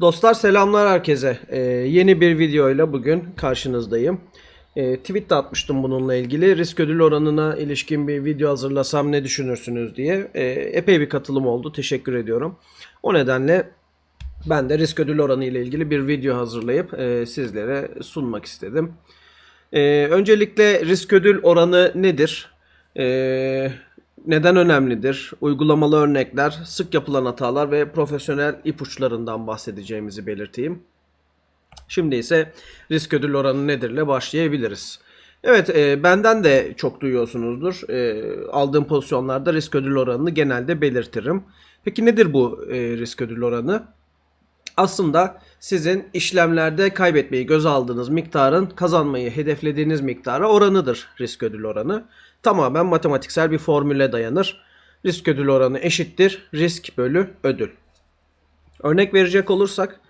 Dostlar selamlar herkese. Ee, yeni bir videoyla bugün karşınızdayım. Ee, tweet de atmıştım bununla ilgili. Risk ödül oranına ilişkin bir video hazırlasam ne düşünürsünüz diye. Ee, epey bir katılım oldu. Teşekkür ediyorum. O nedenle ben de risk ödül oranı ile ilgili bir video hazırlayıp e, sizlere sunmak istedim. Ee, öncelikle risk ödül oranı nedir? Ee, neden önemlidir? Uygulamalı örnekler, sık yapılan hatalar ve profesyonel ipuçlarından bahsedeceğimizi belirteyim. Şimdi ise risk ödül oranı nedirle başlayabiliriz. Evet, e, benden de çok duyuyorsunuzdur. E, aldığım pozisyonlarda risk ödül oranını genelde belirtirim. Peki nedir bu e, risk ödül oranı? aslında sizin işlemlerde kaybetmeyi göze aldığınız miktarın kazanmayı hedeflediğiniz miktara oranıdır risk ödül oranı. Tamamen matematiksel bir formüle dayanır. Risk ödül oranı eşittir risk bölü ödül. Örnek verecek olursak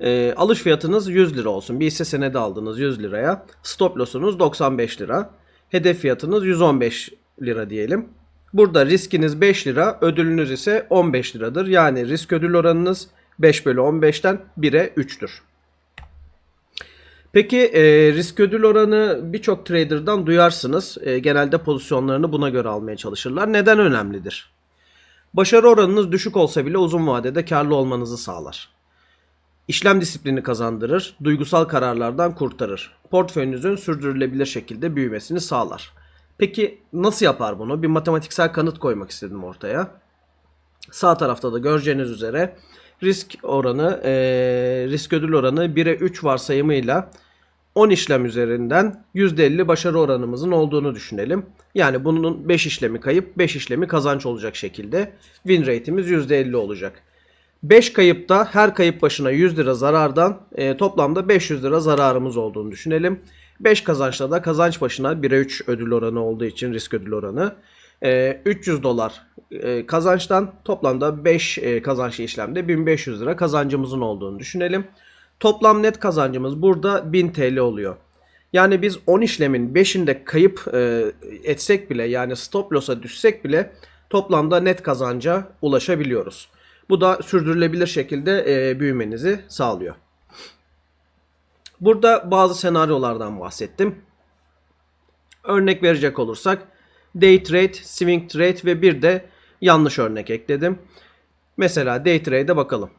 e, alış fiyatınız 100 lira olsun. Bir hisse senedi aldınız 100 liraya. Stop loss'unuz 95 lira. Hedef fiyatınız 115 lira diyelim. Burada riskiniz 5 lira, ödülünüz ise 15 liradır. Yani risk ödül oranınız 5 bölü 15'ten 1'e 3'tür. Peki e, risk ödül oranı birçok trader'dan duyarsınız. E, genelde pozisyonlarını buna göre almaya çalışırlar. Neden önemlidir? Başarı oranınız düşük olsa bile uzun vadede karlı olmanızı sağlar. İşlem disiplini kazandırır, duygusal kararlardan kurtarır. Portföyünüzün sürdürülebilir şekilde büyümesini sağlar. Peki nasıl yapar bunu? Bir matematiksel kanıt koymak istedim ortaya. Sağ tarafta da göreceğiniz üzere risk oranı, e, risk ödül oranı 1'e 3 varsayımıyla 10 işlem üzerinden %50 başarı oranımızın olduğunu düşünelim. Yani bunun 5 işlemi kayıp 5 işlemi kazanç olacak şekilde win rate'imiz %50 olacak. 5 kayıpta her kayıp başına 100 lira zarardan e, toplamda 500 lira zararımız olduğunu düşünelim. 5 kazançta da kazanç başına 1'e 3 ödül oranı olduğu için risk ödül oranı. E, 300 dolar e, kazançtan toplamda 5 e, kazançlı işlemde 1500 lira kazancımızın olduğunu düşünelim. Toplam net kazancımız burada 1000 TL oluyor. Yani biz 10 işlemin 5'inde kayıp e, etsek bile yani stop loss'a düşsek bile toplamda net kazanca ulaşabiliyoruz. Bu da sürdürülebilir şekilde e, büyümenizi sağlıyor. Burada bazı senaryolardan bahsettim. Örnek verecek olursak day trade, swing trade ve bir de yanlış örnek ekledim. Mesela day trade'e bakalım.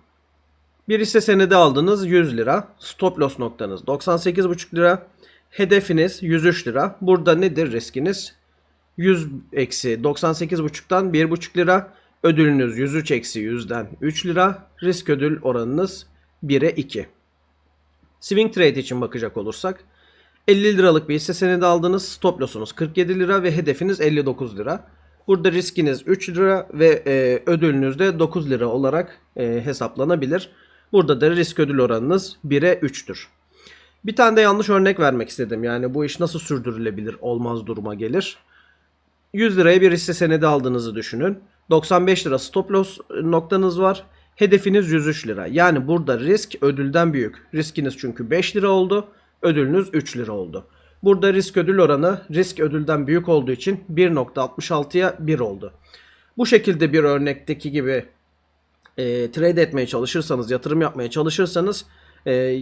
Bir hisse senedi aldınız 100 lira. Stop loss noktanız 98,5 lira. Hedefiniz 103 lira. Burada nedir riskiniz? 100 eksi 98,5'tan 1,5 lira. Ödülünüz 103 eksi 100'den 3 lira. Risk ödül oranınız 1'e 2. Swing trade için bakacak olursak 50 liralık bir hisse senedi aldınız. Stop loss'unuz 47 lira ve hedefiniz 59 lira. Burada riskiniz 3 lira ve e, ödülünüz de 9 lira olarak e, hesaplanabilir. Burada da risk ödül oranınız 1'e 3'tür. Bir tane de yanlış örnek vermek istedim. Yani bu iş nasıl sürdürülebilir olmaz duruma gelir. 100 liraya bir hisse senedi aldığınızı düşünün. 95 lira stop loss noktanız var. Hedefiniz 103 lira. Yani burada risk ödülden büyük. Riskiniz çünkü 5 lira oldu. Ödülünüz 3 lira oldu. Burada risk ödül oranı risk ödülden büyük olduğu için 1.66'ya 1 oldu. Bu şekilde bir örnekteki gibi e, trade etmeye çalışırsanız, yatırım yapmaya çalışırsanız e,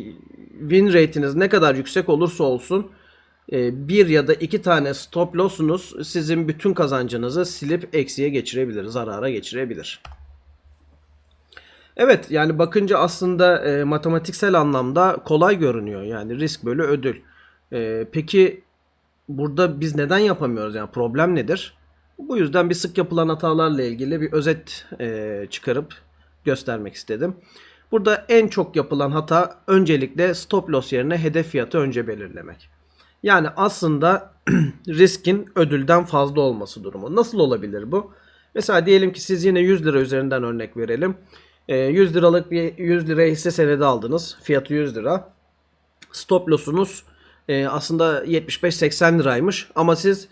win rate'iniz ne kadar yüksek olursa olsun e, bir ya da iki tane stop loss'unuz sizin bütün kazancınızı silip eksiye geçirebilir, zarara geçirebilir. Evet yani bakınca aslında e, matematiksel anlamda kolay görünüyor. Yani risk bölü ödül. E, peki burada biz neden yapamıyoruz? Yani problem nedir? Bu yüzden bir sık yapılan hatalarla ilgili bir özet e, çıkarıp göstermek istedim. Burada en çok yapılan hata öncelikle stop loss yerine hedef fiyatı önce belirlemek. Yani aslında riskin ödülden fazla olması durumu. Nasıl olabilir bu? Mesela diyelim ki siz yine 100 lira üzerinden örnek verelim. E, 100 liralık bir 100 liraya hisse senedi aldınız. Fiyatı 100 lira. Stop loss'unuz e, aslında 75-80 liraymış ama siz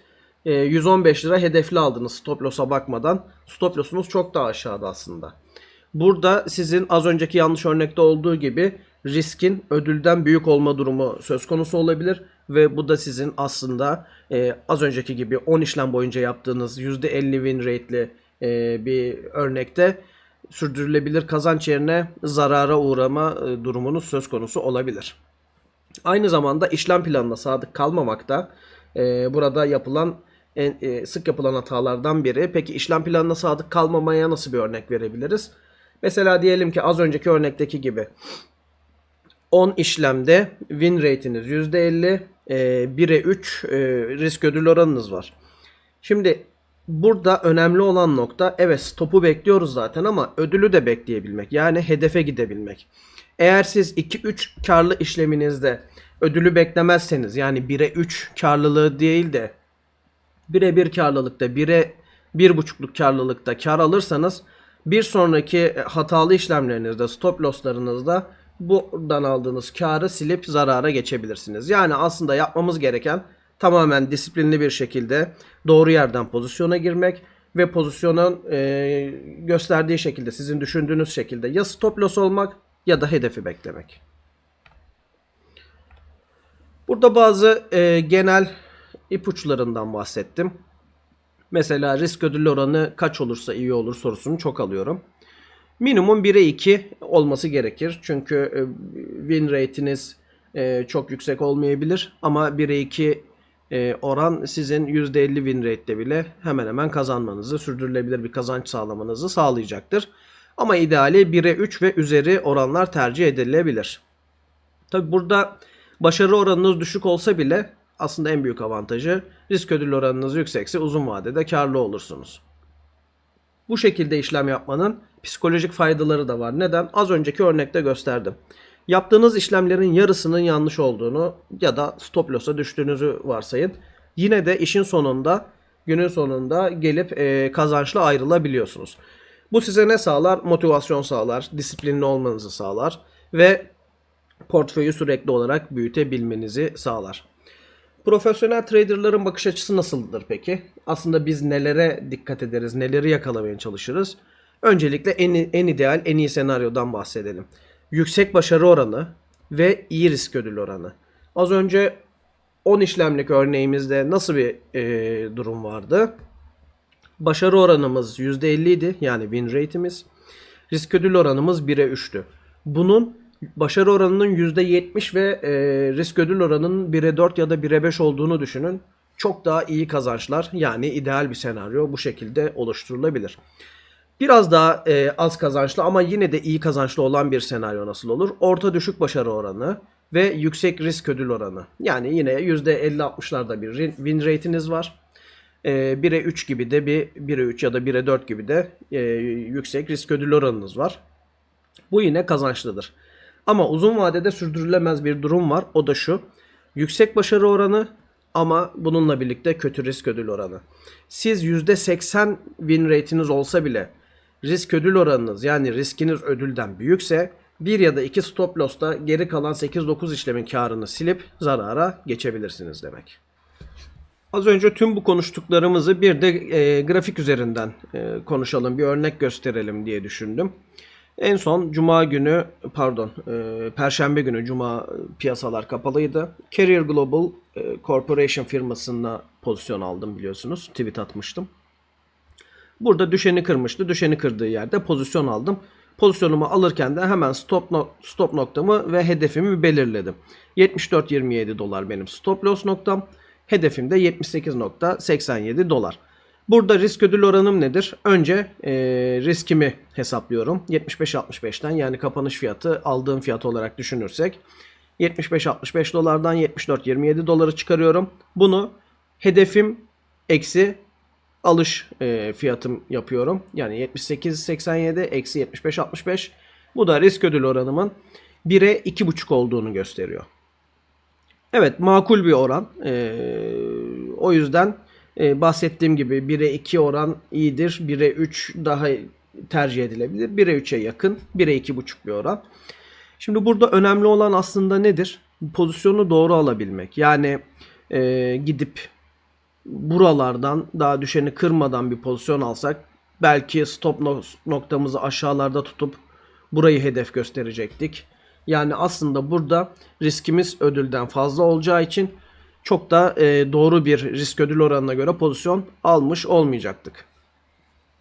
e, 115 lira hedefli aldınız stop loss'a bakmadan. Stop loss'unuz çok daha aşağıda aslında. Burada sizin az önceki yanlış örnekte olduğu gibi riskin ödülden büyük olma durumu söz konusu olabilir ve bu da sizin aslında e, az önceki gibi 10 işlem boyunca yaptığınız %50 win rate'li e, bir örnekte sürdürülebilir kazanç yerine zarara uğrama e, durumunuz söz konusu olabilir. Aynı zamanda işlem planına sadık kalmamak da e, burada yapılan en, e, sık yapılan hatalardan biri. Peki işlem planına sadık kalmamaya nasıl bir örnek verebiliriz? Mesela diyelim ki az önceki örnekteki gibi 10 işlemde win rate'iniz %50, e, 1'e 3 e, risk ödül oranınız var. Şimdi burada önemli olan nokta evet stopu bekliyoruz zaten ama ödülü de bekleyebilmek. Yani hedefe gidebilmek. Eğer siz 2-3 karlı işleminizde ödülü beklemezseniz yani 1'e 3 karlılığı değil de 1'e 1 karlılıkta 1'e 1.5'luk karlılıkta kar alırsanız bir sonraki hatalı işlemlerinizde stop losslarınızda buradan aldığınız karı silip zarara geçebilirsiniz. Yani aslında yapmamız gereken tamamen disiplinli bir şekilde doğru yerden pozisyona girmek ve pozisyonun e, gösterdiği şekilde sizin düşündüğünüz şekilde ya stop loss olmak ya da hedefi beklemek. Burada bazı e, genel ipuçlarından bahsettim. Mesela risk ödül oranı kaç olursa iyi olur sorusunu çok alıyorum. Minimum 1'e 2 olması gerekir. Çünkü e, win rate'iniz e, çok yüksek olmayabilir. Ama 1'e 2 e, oran sizin %50 win rate'de bile hemen hemen kazanmanızı, sürdürülebilir bir kazanç sağlamanızı sağlayacaktır. Ama ideali 1'e 3 ve üzeri oranlar tercih edilebilir. Tabi burada başarı oranınız düşük olsa bile aslında en büyük avantajı risk ödül oranınız yüksekse uzun vadede karlı olursunuz. Bu şekilde işlem yapmanın psikolojik faydaları da var. Neden? Az önceki örnekte gösterdim. Yaptığınız işlemlerin yarısının yanlış olduğunu ya da stop loss'a düştüğünüzü varsayın. Yine de işin sonunda günün sonunda gelip e, kazançlı ayrılabiliyorsunuz. Bu size ne sağlar? Motivasyon sağlar, disiplinli olmanızı sağlar ve portföyü sürekli olarak büyütebilmenizi sağlar. Profesyonel traderların bakış açısı nasıldır peki? Aslında biz nelere dikkat ederiz, neleri yakalamaya çalışırız? Öncelikle en, en ideal, en iyi senaryodan bahsedelim. Yüksek başarı oranı ve iyi risk ödül oranı. Az önce 10 işlemlik örneğimizde nasıl bir e, durum vardı? Başarı oranımız %50 idi yani win rate'imiz. Risk ödül oranımız 1'e 3'tü. Bunun başarı oranının %70 ve e, risk ödül oranının 1'e 4 ya da 1'e 5 olduğunu düşünün. Çok daha iyi kazançlar yani ideal bir senaryo bu şekilde oluşturulabilir. Biraz daha e, az kazançlı ama yine de iyi kazançlı olan bir senaryo nasıl olur? Orta düşük başarı oranı ve yüksek risk ödül oranı. Yani yine %50-60'larda bir win rate'iniz var. E, 1'e 3 gibi de bir 1'e 3 ya da 1'e 4 gibi de e, yüksek risk ödül oranınız var. Bu yine kazançlıdır. Ama uzun vadede sürdürülemez bir durum var. O da şu. Yüksek başarı oranı ama bununla birlikte kötü risk ödül oranı. Siz %80 win rate'iniz olsa bile risk ödül oranınız yani riskiniz ödülden büyükse bir ya da iki stop loss'ta geri kalan 8-9 işlemin karını silip zarara geçebilirsiniz demek. Az önce tüm bu konuştuklarımızı bir de e, grafik üzerinden e, konuşalım, bir örnek gösterelim diye düşündüm. En son cuma günü pardon e, perşembe günü cuma piyasalar kapalıydı. Carrier Global e, Corporation firmasına pozisyon aldım biliyorsunuz. Tweet atmıştım. Burada düşeni kırmıştı. Düşeni kırdığı yerde pozisyon aldım. Pozisyonumu alırken de hemen stop no- stop noktamı ve hedefimi belirledim. 74.27 dolar benim stop loss noktam. Hedefim de 78.87 dolar. Burada risk ödül oranım nedir? Önce e, riskimi hesaplıyorum. 75-65'ten yani kapanış fiyatı aldığım fiyat olarak düşünürsek 75-65 dolardan 74-27 doları çıkarıyorum. Bunu hedefim eksi alış e, fiyatım yapıyorum. Yani 78-87 eksi 75-65. Bu da risk ödül oranımın 1'e 2,5 olduğunu gösteriyor. Evet makul bir oran. E, o yüzden e, bahsettiğim gibi 1'e 2 oran iyidir. 1'e 3 daha tercih edilebilir. 1'e 3'e yakın. 1'e 2,5 bir oran. Şimdi burada önemli olan aslında nedir? Pozisyonu doğru alabilmek. Yani e, gidip buralardan daha düşeni kırmadan bir pozisyon alsak belki stop noktamızı aşağılarda tutup burayı hedef gösterecektik. Yani aslında burada riskimiz ödülden fazla olacağı için çok da e, doğru bir risk ödül oranına göre pozisyon almış olmayacaktık.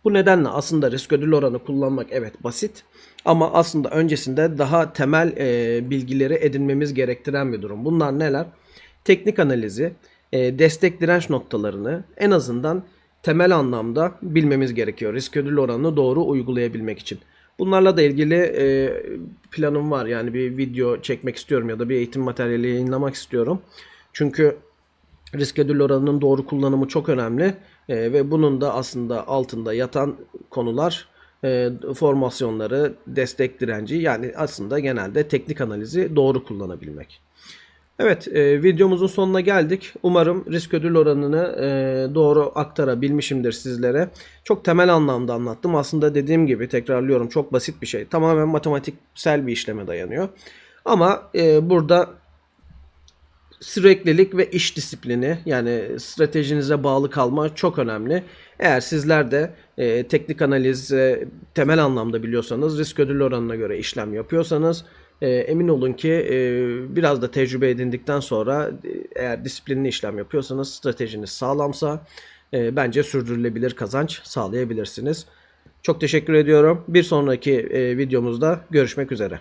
Bu nedenle aslında risk ödül oranı kullanmak evet basit ama aslında öncesinde daha temel e, bilgileri edinmemiz gerektiren bir durum. Bunlar neler? Teknik analizi, e, destek direnç noktalarını en azından temel anlamda bilmemiz gerekiyor. Risk ödül oranını doğru uygulayabilmek için. Bunlarla da ilgili e, planım var. Yani bir video çekmek istiyorum ya da bir eğitim materyali yayınlamak istiyorum. Çünkü risk ödül oranının doğru kullanımı çok önemli E, ve bunun da aslında altında yatan konular formasyonları, destek direnci yani aslında genelde teknik analizi doğru kullanabilmek. Evet, e, videomuzun sonuna geldik. Umarım risk ödül oranını e, doğru aktarabilmişimdir sizlere. Çok temel anlamda anlattım. Aslında dediğim gibi tekrarlıyorum çok basit bir şey. Tamamen matematiksel bir işleme dayanıyor. Ama e, burada süreklilik ve iş disiplini yani stratejinize bağlı kalma çok önemli. Eğer sizler de e, teknik analiz temel anlamda biliyorsanız risk ödül oranına göre işlem yapıyorsanız e, emin olun ki e, biraz da tecrübe edindikten sonra e, eğer disiplinli işlem yapıyorsanız stratejiniz sağlamsa e, bence sürdürülebilir kazanç sağlayabilirsiniz. Çok teşekkür ediyorum. Bir sonraki e, videomuzda görüşmek üzere.